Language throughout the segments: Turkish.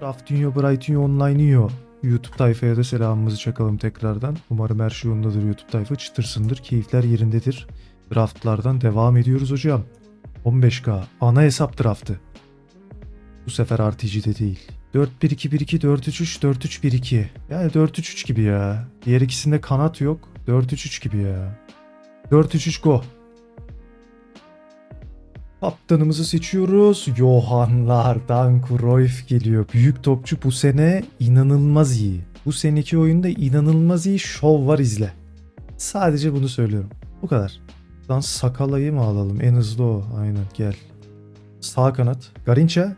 Draftinho, Brightinho, Online'io. YouTube tayfaya da selamımızı çakalım tekrardan. Umarım her şey yolundadır YouTube tayfa. Çıtırsındır, keyifler yerindedir. Draftlardan devam ediyoruz hocam. 15K. Ana hesap draftı. Bu sefer RTG'de değil. 4-1-2-1-2, 4-3-3, 4-3-1-2. Yani 4-3-3 gibi ya. Diğer ikisinde kanat yok. 4-3-3 gibi ya. 4-3-3 go. Kaptanımızı seçiyoruz. Johanlardan Cruyff geliyor. Büyük topçu bu sene inanılmaz iyi. Bu seneki oyunda inanılmaz iyi şov var izle. Sadece bunu söylüyorum. Bu kadar. Lan Sakala'yı mı alalım? En hızlı o. Aynen gel. Sağ kanat. Garinça.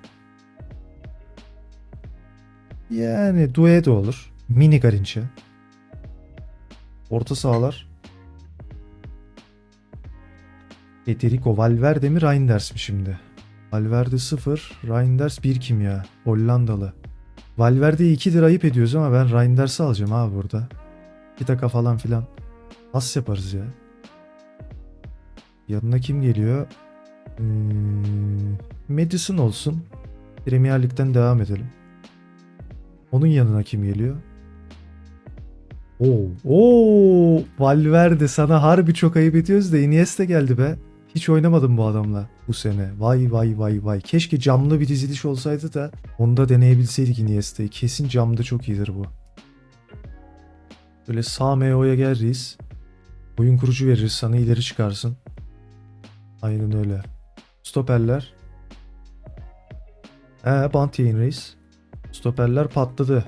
Yani Due de olur. Mini Garinça. Orta sahalar. Federico Valverde mi Reinders mi şimdi? Valverde 0, Reinders 1 kim ya? Hollandalı. Valverde'yi 2 lira ayıp ediyoruz ama ben Reinders'i alacağım abi burada. 2 dakika falan filan. Nasıl yaparız ya? Yanına kim geliyor? Hmm, Madison olsun. Premier Lig'den devam edelim. Onun yanına kim geliyor? Oo, oo, Valverde sana harbi çok ayıp ediyoruz da Iniesta geldi be. Hiç oynamadım bu adamla bu sene. Vay vay vay vay. Keşke camlı bir diziliş olsaydı da onu da deneyebilseydik Iniesta'yı. Kesin camda çok iyidir bu. Böyle sağ MO'ya gel. Oyun kurucu veririz sana ileri çıkarsın. Aynen öyle. Stoperler. Ee bant yayın reis. Stoperler patladı.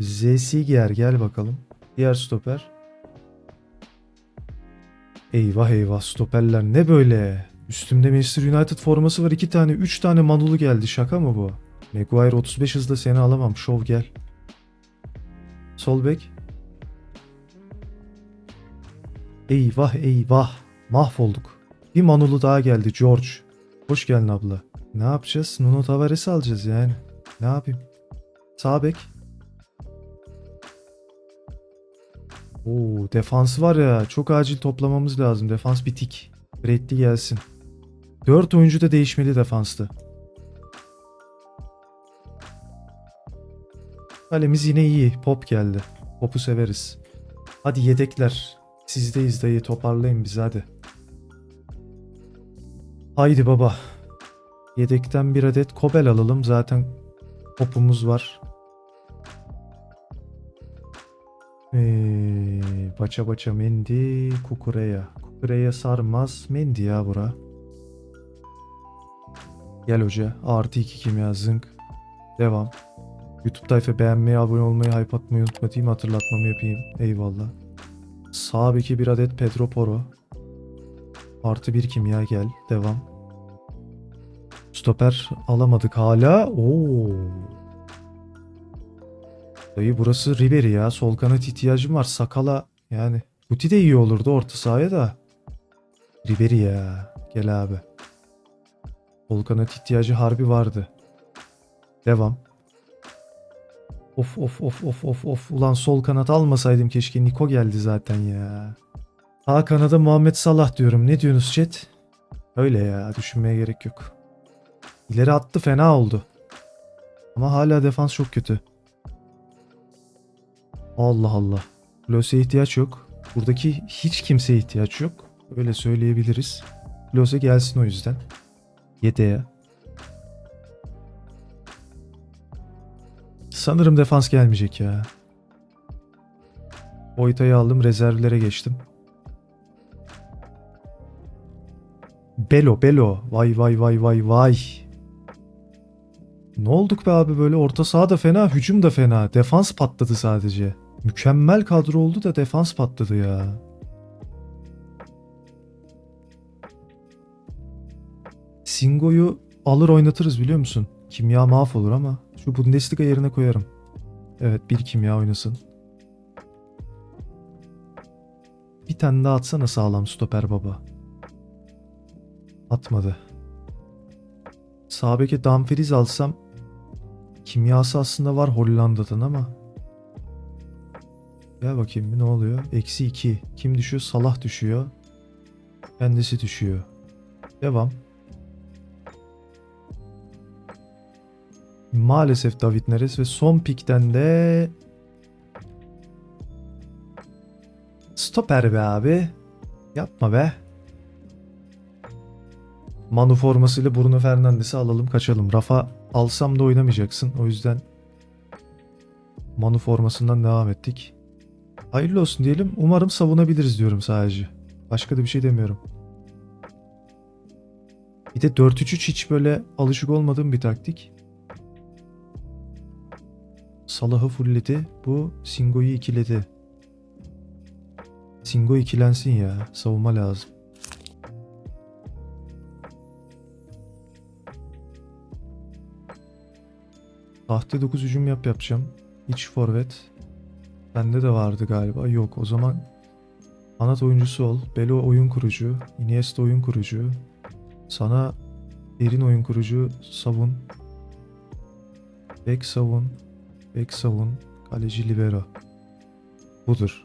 Zesiger gel bakalım. Diğer stoper. Eyvah eyvah stoperler ne böyle? Üstümde Manchester United forması var. iki tane, üç tane manulu geldi. Şaka mı bu? Maguire 35 hızda seni alamam. Şov gel. Sol bek. Eyvah eyvah. Mahvolduk. Bir manulu daha geldi George. Hoş geldin abla. Ne yapacağız? Nuno Tavares'i alacağız yani. Ne yapayım? Sağ bek. Oo, defans var ya çok acil toplamamız lazım. Defans bitik. Bradley gelsin. 4 oyuncu da değişmeli defansta. Kalemiz yine iyi. Pop geldi. Pop'u severiz. Hadi yedekler. Sizdeyiz dayı toparlayın bizi hadi. Haydi baba. Yedekten bir adet Kobel alalım. Zaten popumuz var. Ee, baça baça Mendi, Kukureya. Kukureya sarmaz. Mendi ya bura. Gel hoca. Artı 2 kimya zınk. Devam. YouTube tayfa beğenmeyi, abone olmayı, hype atmayı unutma diyeyim, hatırlatmamı yapayım. Eyvallah. Sağ beki bir adet Pedro Poro. Artı bir kimya gel. Devam. Stoper alamadık hala. Oo. Dayı burası Ribery ya. Sol kanat ihtiyacım var. Sakala yani. Guti de iyi olurdu orta sahaya da. Ribery ya. Gel abi. Sol kanat ihtiyacı harbi vardı. Devam. Of of of of of of. Ulan sol kanat almasaydım keşke. Niko geldi zaten ya. Sağ kanada Muhammed Salah diyorum. Ne diyorsunuz chat? Öyle ya. Düşünmeye gerek yok. İleri attı fena oldu. Ama hala defans çok kötü. Allah Allah. Los'e ihtiyaç yok. Buradaki hiç kimseye ihtiyaç yok. Öyle söyleyebiliriz. Los'e gelsin o yüzden. Yedeğe. Sanırım defans gelmeyecek ya. Boyta'yı aldım rezervlere geçtim. Belo Belo. Vay vay vay vay vay. Ne olduk be abi böyle orta saha da fena, hücum da fena. Defans patladı sadece. Mükemmel kadro oldu da defans patladı ya. Singo'yu alır oynatırız biliyor musun? Kimya mahvolur ama şu Bundesliga yerine koyarım. Evet bir kimya oynasın. Bir tane daha atsana sağlam stoper baba. Atmadı. Sağ beke Dumfries alsam kimyası aslında var Hollanda'dan ama Gel bakayım bir ne oluyor? Eksi 2. Kim düşüyor? Salah düşüyor. Kendisi düşüyor. Devam. Maalesef David Neres ve son pikten de Stoper be abi. Yapma be. Manu formasıyla Bruno Fernandes'i alalım kaçalım. Rafa alsam da oynamayacaksın. O yüzden Manu formasından devam ettik. Hayırlı olsun diyelim. Umarım savunabiliriz diyorum sadece. Başka da bir şey demiyorum. Bir de 4-3-3 hiç böyle alışık olmadığım bir taktik. Salah'ı fullledi. Bu Singo'yu ikiledi. Singo ikilensin ya. Savunma lazım. Tahta 9 hücum yap yapacağım. İç forvet. Bende de vardı galiba. Yok o zaman kanat oyuncusu ol. Belo oyun kurucu. Iniesta oyun kurucu. Sana derin oyun kurucu savun. Bek savun. Bek savun. Kaleci libero. Budur.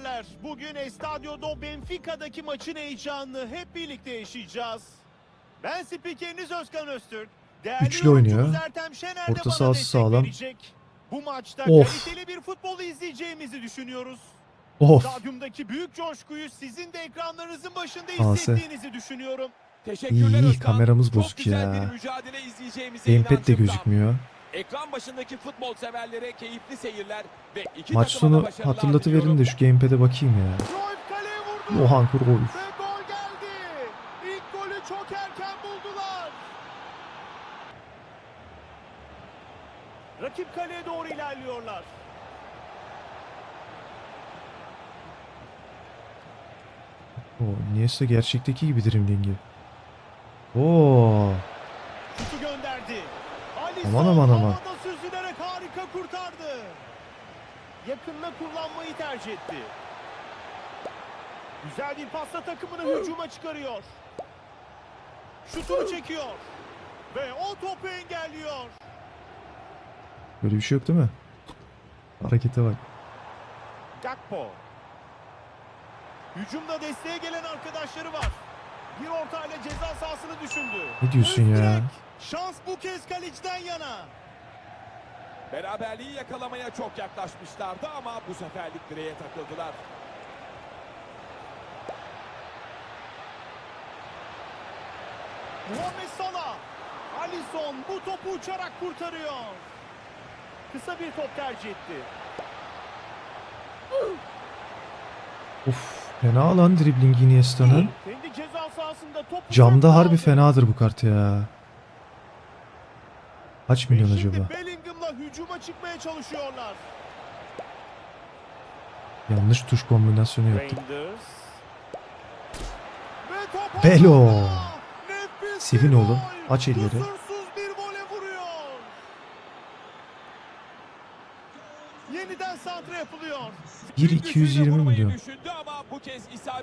Severler. Bugün Estadio do Benfica'daki maçın heyecanını hep birlikte yaşayacağız. Ben spikeriniz Özkan Öztürk. Değerli Üçlü oynuyor. Ertem Şener de Orta bana sahası sağlam. verecek. Bu maçta Of. kaliteli bir futbol izleyeceğimizi düşünüyoruz. Of. Stadyumdaki büyük coşkuyu sizin de ekranlarınızın başında Ase. hissettiğinizi düşünüyorum. Teşekkürler İyi, Özkan. kameramız Çok bozuk güzel ya. bir mücadele izleyeceğimize Gamepad de gözükmüyor. Ekran başındaki futbol severlere keyifli seyirler ve iki Maç sonu hatırlatıverin de şu gamepad'e bakayım ya. Ohan Cruyff. Ve gol geldi. İlk golü çok erken buldular. Rakip kaleye doğru ilerliyorlar. O Iniesta gerçekteki gibi driblingi. Oo. Aman aman aman. süzülerek harika kurtardı. Yakınına kullanmayı tercih etti. Güzel bir pasla takımını hücuma çıkarıyor. Şutunu çekiyor. Ve o topu engelliyor. Böyle bir şey yok değil mi? Harekete bak. Gakpo. Hücumda desteğe gelen arkadaşları var. Bir ortayla ceza sahasını düşündü. Ne diyorsun Öz ya? direk. Şans bu kez kaleciden yana. Beraberliği yakalamaya çok yaklaşmışlardı ama bu seferlik direğe takıldılar. Muhammed Salah. Alisson bu topu uçarak kurtarıyor. Kısa bir top tercih etti. Of. Fena lan dribling Iniesta'nın. Ceza sahasında topu Camda harbi fenadır bu kart ya. Kaç milyon acaba? Bellingham'la hücuma çıkmaya çalışıyorlar. Yanlış tuş kombinasyonu top Belo. Sevin oğlum. Aç elleri. Yeniden santra yapılıyor. 1 Gücüyle 220 vurmayı milyon.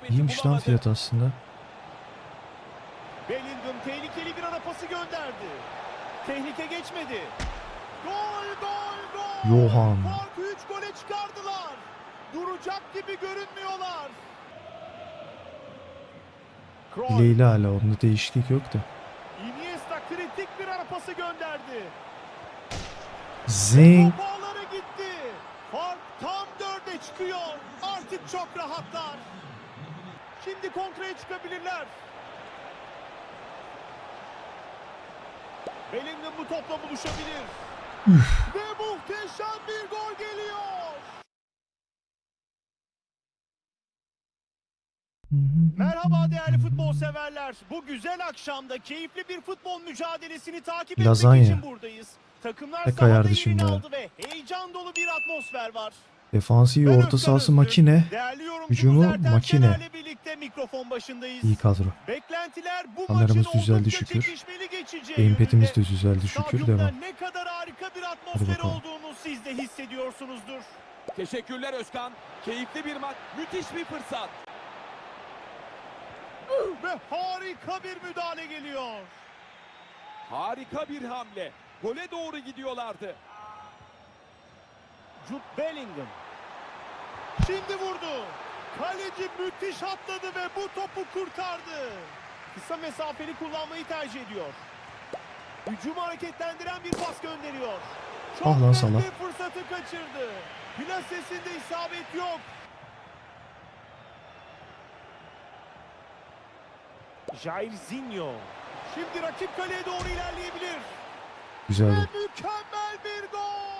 İyiymiş lan fiyat aslında. Bellingham tehlikeli bir ara pası gönderdi. Tehlike geçmedi. Gol gol gol. Johan. Farkı 3 gole çıkardılar. Duracak gibi görünmüyorlar. Bileğiyle hala onda değişiklik yok da. Iniesta kritik bir ara pası gönderdi. Zing. Top ağlara gitti. Fark tam dörde çıkıyor. Artık çok rahatlar. Şimdi kontraya çıkabilirler. Bellingham bu topla buluşabilir. Ve muhteşem bir gol geliyor. Merhaba değerli futbol severler. Bu güzel akşamda keyifli bir futbol mücadelesini takip Lazanya. etmek için buradayız. Takımlar Ne sahada kayardı yerini şimdi aldı ve heyecan dolu bir atmosfer var. Defansı iyi, orta sahası makine. Hücumu makine. Şener'le birlikte mikrofon başındayız. İyi kadro. Beklentiler bu Kameramız düzeldi şükür. yönünde. de düzeldi şükür devam. ne kadar harika bir atmosfer olduğunu siz de hissediyorsunuzdur. Teşekkürler Özkan. Keyifli bir maç. Müthiş bir fırsat. Ve harika bir müdahale geliyor. Harika bir hamle. Gole doğru gidiyorlardı. Jude Bellingham. Şimdi vurdu. Kaleci müthiş atladı ve bu topu kurtardı. Kısa mesafeli kullanmayı tercih ediyor. Hücumu hareketlendiren bir pas gönderiyor. Çok Ah lan bir fırsatı kaçırdı. Plasesinde isabet yok. Jairzinho. Şimdi rakip kaleye doğru ilerleyebilir. Güzeldi. Ve mükemmel bir gol!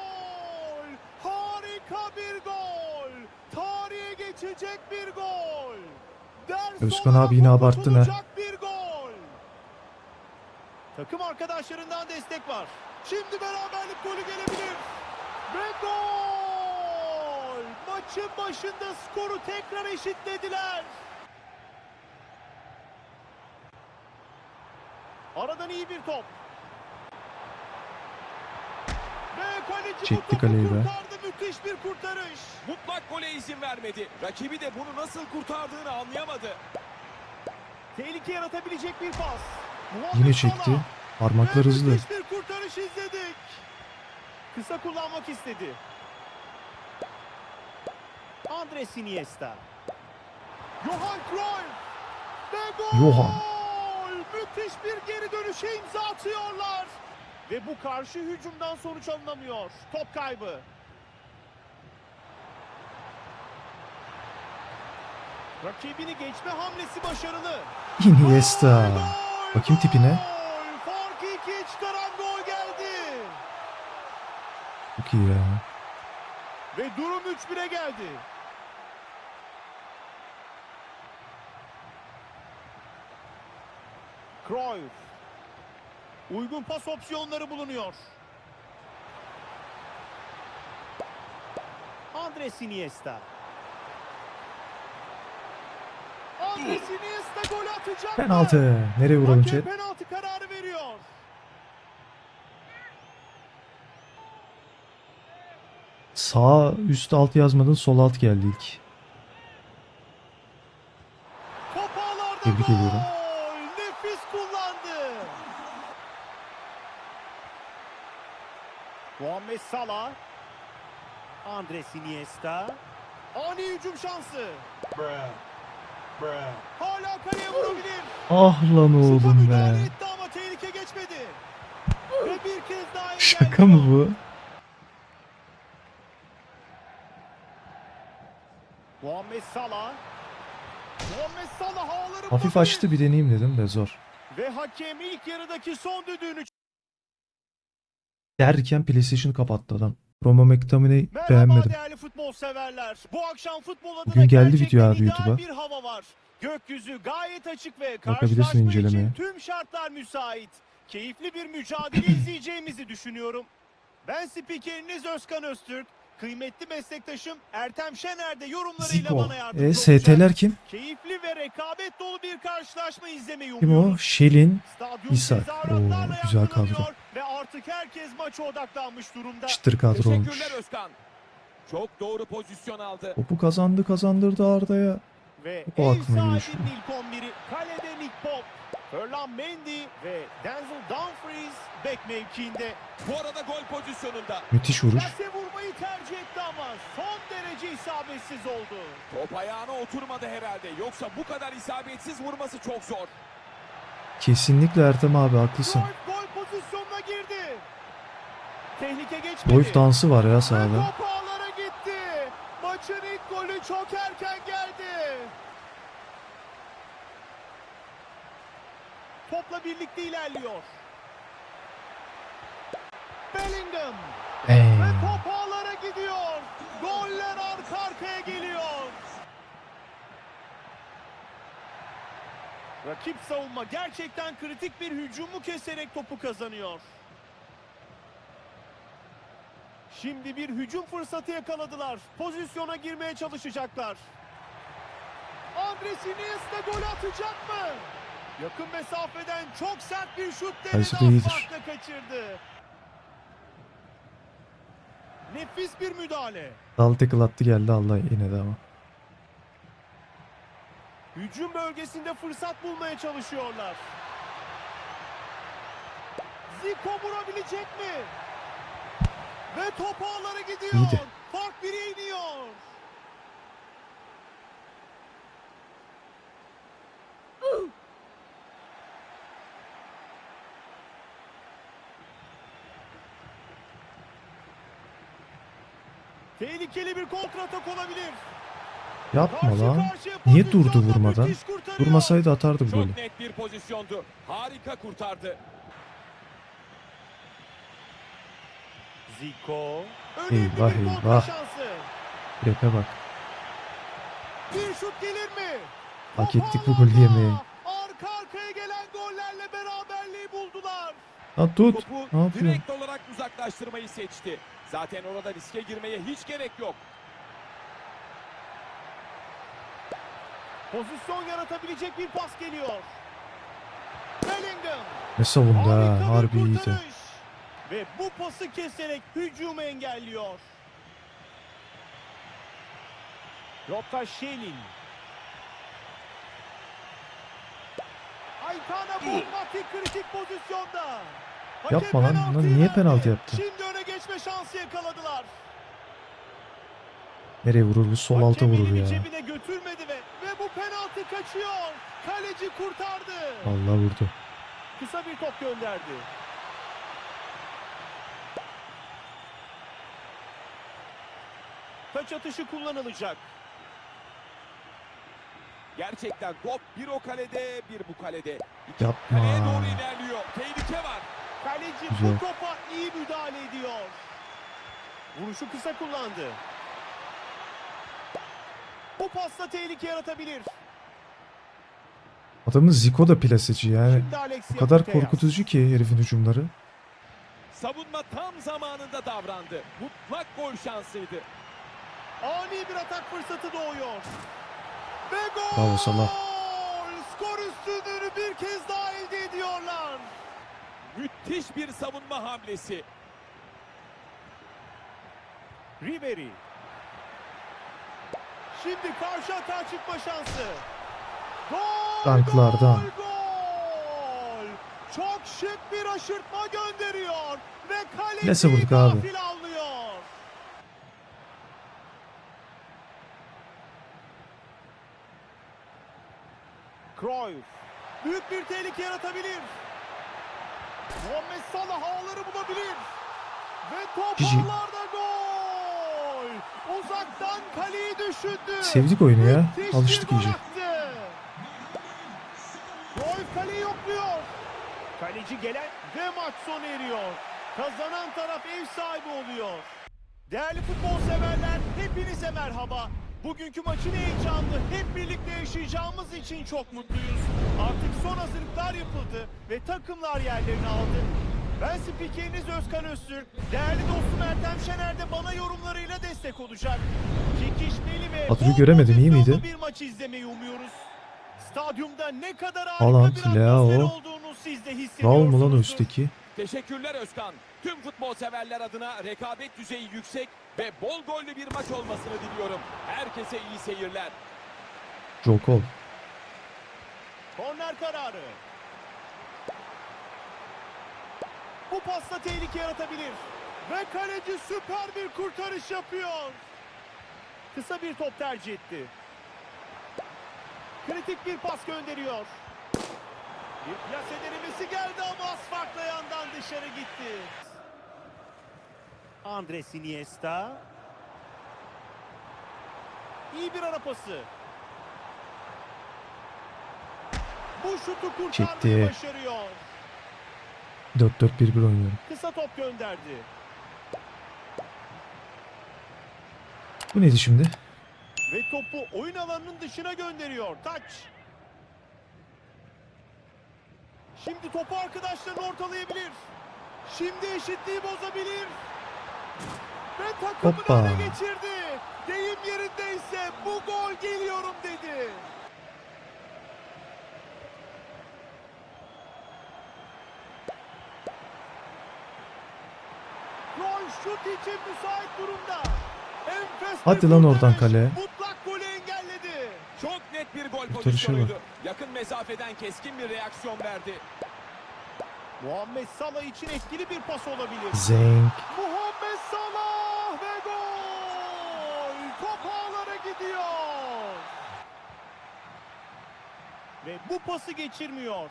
Harika bir gol! Tarihe geçecek bir gol! Ders Özkan abi yine ha. unutulacak bir gol! Takım arkadaşlarından destek var. Şimdi beraberlik golü gelebilir. Ve gol! Maçın başında skoru tekrar eşitlediler. Aradan iyi bir top. Çekti kaleyi be. Müthiş bir kurtarış. Mutlak gole izin vermedi. Rakibi de bunu nasıl kurtardığını anlayamadı. Tehlike yaratabilecek bir pas. Yine çekti. Parmaklar hızlı. Müthiş bir kurtarış izledik. Kısa kullanmak istedi. Andres Iniesta. Johan Cruyff. Ve gol! Johan. Müthiş bir geri dönüşe imza atıyorlar. Ve bu karşı hücumdan sonuç alınamıyor. Top kaybı. Rakibini geçme hamlesi başarılı. Iniesta. Bakayım tipine. Farkı ikiye çıkaran gol geldi. Çok iyi ya. Ve durum 3-1'e geldi. Cruyff. Uygun pas opsiyonları bulunuyor. Andres Iniesta. Andres Iniesta gol atacak? Penaltı. Nereye vuralım chat? penaltı kararı veriyor. Sağ üst alt yazmadın sol alt geldi ilk. Top ağlarda Tebrik ediyorum. Nefis kullandı. Salah. Andres Iniesta. Ani hücum şansı. Hala kaleye vurabilir. Ah lan oğlum be. ama tehlike geçmedi. Ve bir kez daha Şaka mı bu? Muhammed Salah. Muhammed Salah ağları Hafif açtı bir deneyeyim dedim de zor. Ve hakem ilk yarıdaki son düdüğünü Derken PlayStation kapattı adam. Roma McTominay beğenmedim. değerli futbol severler. Bu akşam futbol adına Bugün geldi video abi YouTube'a. bir hava var. Gökyüzü gayet açık ve Bakabilirsin karşılaşma incelemeye. tüm şartlar müsait. Keyifli bir mücadele izleyeceğimizi düşünüyorum. Ben spikeriniz Özkan Öztürk. Kıymetli meslektaşım Ertem Şener de yorumlarıyla Zico. bana yardımcı E olacak. ST'ler kim? Keyifli ve rekabet dolu bir karşılaşma izlemeyi Kim o? Şelin. Stadyum tezahüratlarla Oo, güzel kadro. yankılanıyor Ve artık herkes maça odaklanmış durumda. Çıtır kadro olmuş. Teşekkürler Özkan. Çok doğru pozisyon aldı. Topu kazandı kazandırdı Arda'ya. Ve O ev aklıma geliyor şu sahibinin ilk 11'i kalede Nick Ferland Mendy ve Denzel Dumfries bek mevkiinde. Bu arada gol pozisyonunda. Müthiş vuruş. Plase vurmayı tercih etti ama son derece isabetsiz oldu. Top ayağına oturmadı herhalde. Yoksa bu kadar isabetsiz vurması çok zor. Kesinlikle Ertem abi haklısın. Cruyff gol pozisyonuna girdi. Tehlike geçmedi. Boyf dansı var ya sahada. top ağlara gitti. Maçın ilk golü çok erken geldi. Topla birlikte ilerliyor. Bellingham. Ee, Ve top ağlara gidiyor. Goller arka arkaya geliyor. Rakip savunma gerçekten kritik bir hücumu keserek topu kazanıyor. Şimdi bir hücum fırsatı yakaladılar. Pozisyona girmeye çalışacaklar. Andres Iniesta gol atacak mı? Yakın mesafeden çok sert bir şut denedi. Farkla kaçırdı. Nefis bir müdahale. Dal tackle attı geldi Allah yine de ama. Hücum bölgesinde fırsat bulmaya çalışıyorlar. Zico vurabilecek mi? Ve top ağlara gidiyor. İyiydi. Fark bire iniyor. Tehlikeli bir kontratak olabilir. Yapma Karşı lan. karşıya Niye durdu vurmadan? Durmasaydı atardı Çok golü. net bir pozisyondu. Harika kurtardı. Zico. Eyvah, eyvah. Rap'e bak. Bir şut gelir mi? Hak ettik bu golü yemeyi. Lan tut. Topu Ne direkt olarak uzaklaştırmayı seçti. Zaten orada riske girmeye hiç gerek yok. Pozisyon yaratabilecek bir pas geliyor. Bellingham. Ne savundu ha. Harbi iyiydi. Ve bu pası keserek hücumu engelliyor. Lotta Şelin. Aytana bombastik kritik pozisyonda. Yapma lan, lan niye penaltı yaptı? Şimdi öne geçme şansı yakaladılar. Nereye vurur bu? Sol alta vurur ya. cebine götürmedi ve ve bu penaltı kaçıyor. Kaleci kurtardı. Allah vurdu. Kısa bir top gönderdi. Taç atışı kullanılacak. Gerçekten top bir o kalede bir bu kalede. İki Yapma. Kaleye doğru ilerliyor. Tehlike var. Kaleci Güzel. bu topa iyi müdahale ediyor. Vuruşu kısa kullandı. Bu pasla tehlike yaratabilir. Adamın Zico da plaseci yani. O kadar korkutucu ki herifin hücumları. Savunma tam zamanında davrandı. Mutlak gol şansıydı. Ani bir atak fırsatı doğuyor. Ve gol! Bravo Salah. Skor üstünlüğünü bir kez daha. Müthiş bir savunma hamlesi. Ribery. Şimdi karşı atağa çıkma şansı. Gol! Tanklardan. Gol! Gol! Çok şık bir aşırtma gönderiyor. Ve kaleci Neyse vurduk abi. gafil. Cruyff. Büyük bir tehlike yaratabilir. Muhammed Salah ağları bulabilir. Ve top ağlarda gol. Uzaktan kaleyi düşündü. Sevdik oyunu ya. Müthiş Alıştık gol iyice. Cruyff kaleyi yokluyor. Kaleci gelen ve maç sona eriyor. Kazanan taraf ev sahibi oluyor. Değerli futbol severler hepinize merhaba. Bugünkü maçın heyecanını hep birlikte yaşayacağımız için çok mutluyuz. Artık son hazırlıklar yapıldı ve takımlar yerlerini aldı. Ben spikeriniz Özkan Öztürk. Değerli dostum Ertem Şener de bana yorumlarıyla destek olacak. Çekişmeli ve bol göremedim, iyi miydi? bir maç izlemeyi umuyoruz. Stadyumda ne kadar harika bir Leao. atmosfer olduğunu siz de Raul hissediyorsunuzdur. mu lan üstteki? Teşekkürler Özkan. Tüm futbol severler adına rekabet düzeyi yüksek ve bol gollü bir maç olmasını diliyorum. Herkese iyi seyirler. Jokol. Korner kararı. Bu pasta tehlike yaratabilir. Ve kaleci süper bir kurtarış yapıyor. Kısa bir top tercih etti. Kritik bir pas gönderiyor. Bir plase denemesi geldi ama az farkla yandan dışarı gitti. Andres Iniesta. İyi bir ara pası. Bu şutu Çekti. başarıyor. 4-4-1-1 oynuyorum. Kısa top gönderdi. Bu neydi şimdi? Ve topu oyun alanının dışına gönderiyor. Taç. Şimdi topu arkadaşlarını ortalayabilir. Şimdi eşitliği bozabilir. Ve takımını Hoppa. öne geçirdi. Deyim yerindeyse bu gol geliyorum dedi. Gol şut için müsait durumda. Enfes Hadi lan oradan kaleye. Mutlak golü engelledi. Çok net bir gol pozisyonuydu. Yakın mesafeden keskin bir reaksiyon verdi. Muhammed Salah için etkili bir pas olabilir. Zenk. Muhammed Salah ve gol! Top ağlara gidiyor. Ve bu pası geçirmiyor.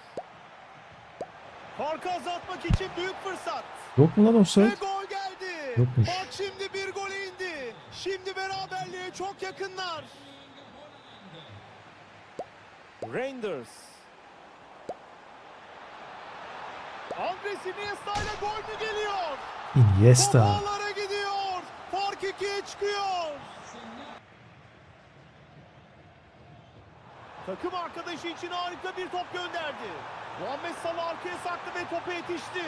Farkı azaltmak için büyük fırsat. Yok mu lan Ve offside? gol geldi. Yokmuş. Bak şimdi bir gole indi. Şimdi beraberliğe çok yakınlar. Rangers. Andres Iniesta ile gol mü geliyor? Iniesta. Topağlara gidiyor. Fark ikiye çıkıyor. Takım arkadaşı için harika bir top gönderdi. Muhammed Salah arkaya saktı ve topa yetişti.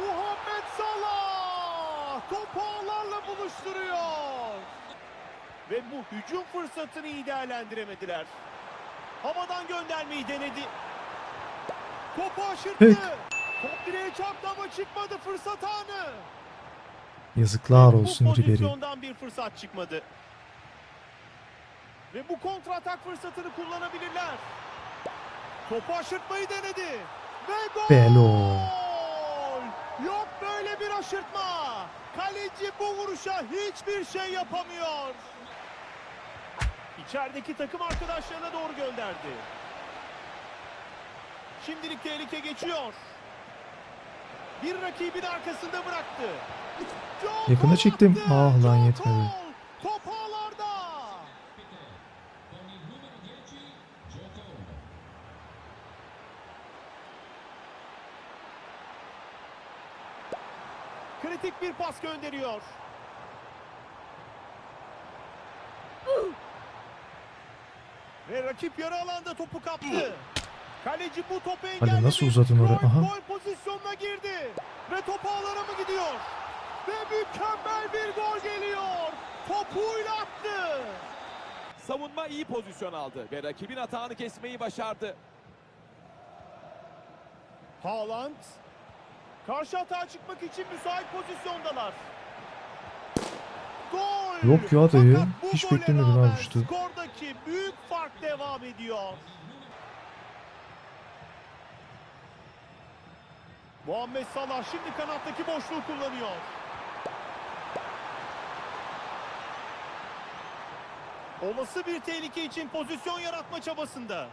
Muhammed Salah topu ağlarla buluşturuyor. Ve bu hücum fırsatını iyi değerlendiremediler. Havadan göndermeyi denedi. Topu aşırttı. Top direğe çarptı ama çıkmadı fırsat anı. Yazıklar olsun Bu Ribery. pozisyondan bir fırsat çıkmadı. Ve bu kontratak fırsatını kullanabilirler. Topu aşırtmayı denedi. Ve gol! Belo. Bir aşırtma. Kaleci bu vuruşa hiçbir şey yapamıyor. İçerideki takım arkadaşlarına doğru gönderdi. Şimdilik tehlike geçiyor. Bir rakibin arkasında bıraktı. Yakına çektim. Ah lan yetmedi. Top ağlarda. Kritik bir pas gönderiyor. Ve rakip yarı alanda topu kaptı. Kaleci bu topu engelledi. nasıl uzadın oraya? Aha. Gol pozisyonuna girdi. Ve top ağlara mı gidiyor? Ve mükemmel bir gol geliyor. Topuyla attı. Savunma iyi pozisyon aldı ve rakibin atağını kesmeyi başardı. Haaland. Karşı atağa çıkmak için müsait pozisyondalar. Gol! Yok ya dayı. Hiç beklemedim abi şutu. Skordaki büyük fark devam ediyor. Muhammed Salah şimdi kanattaki boşluğu kullanıyor. Olası bir tehlike için pozisyon yaratma çabasında.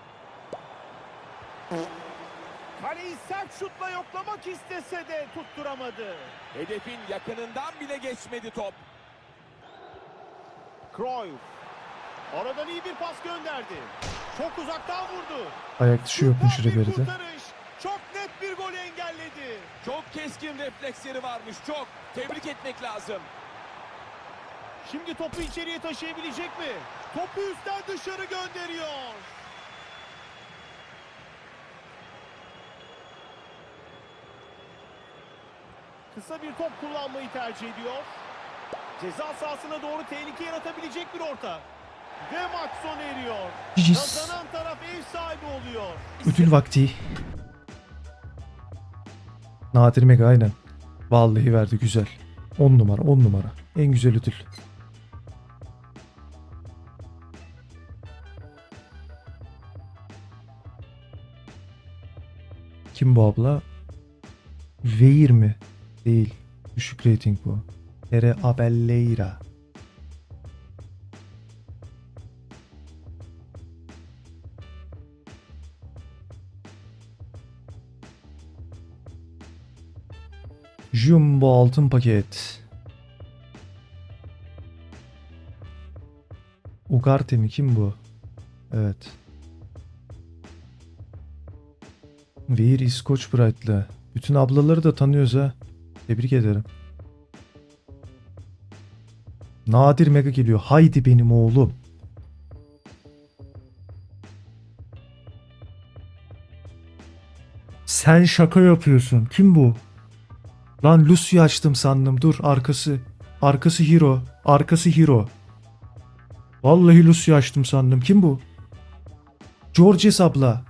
Kaleyi sert şutla yoklamak istese de tutturamadı. Hedefin yakınından bile geçmedi top. Cruyff. Aradan iyi bir pas gönderdi. Çok uzaktan vurdu. Ayak dışı yokmuş Ribery'de. Çok net bir golü engelledi. Çok keskin refleksleri varmış çok. Tebrik etmek lazım. Şimdi topu içeriye taşıyabilecek mi? Topu üstten dışarı gönderiyor. Kısa bir top kullanmayı tercih ediyor. Ceza sahasına doğru tehlike yaratabilecek bir orta. Ve maç sona eriyor. Kazanan taraf ev sahibi oluyor. Ödül vakti. Nadir Mega aynen. Vallahi verdi güzel. 10 numara 10 numara. En güzel ödül. Kim bu abla? Veir mi? Değil. Düşük rating bu. Tere Abelleira. Jumbo altın paket. Ugarte mi kim bu? Evet. Veer İskoç Bright'la. Bütün ablaları da tanıyoruz ha. Tebrik ederim. Nadir Mega geliyor. Haydi benim oğlum. Sen şaka yapıyorsun. Kim bu? Lan Lucy açtım sandım. Dur arkası. Arkası Hero. Arkası Hero. Vallahi Lucy açtım sandım. Kim bu? Georges abla.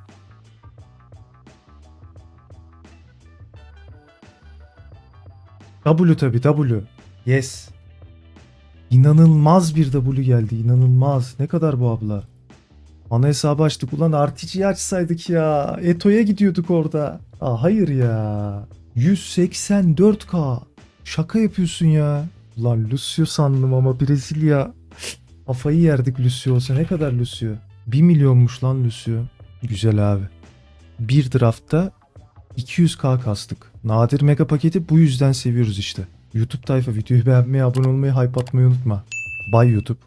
W tabi W. Yes. İnanılmaz bir W geldi. İnanılmaz. Ne kadar bu abla? Ana hesabı açtık. Ulan RTG'yi açsaydık ya. Eto'ya gidiyorduk orada. Aa, hayır ya. 184k. Şaka yapıyorsun ya. Ulan Lucio sandım ama Brezilya. Kafayı yerdik Lucio olsa. Ne kadar Lucio? 1 milyonmuş lan Lucio. Güzel abi. Bir draftta 200k kastık. Nadir mega paketi bu yüzden seviyoruz işte. YouTube tayfa videoyu beğenmeyi, abone olmayı, hype atmayı unutma. Bay YouTube.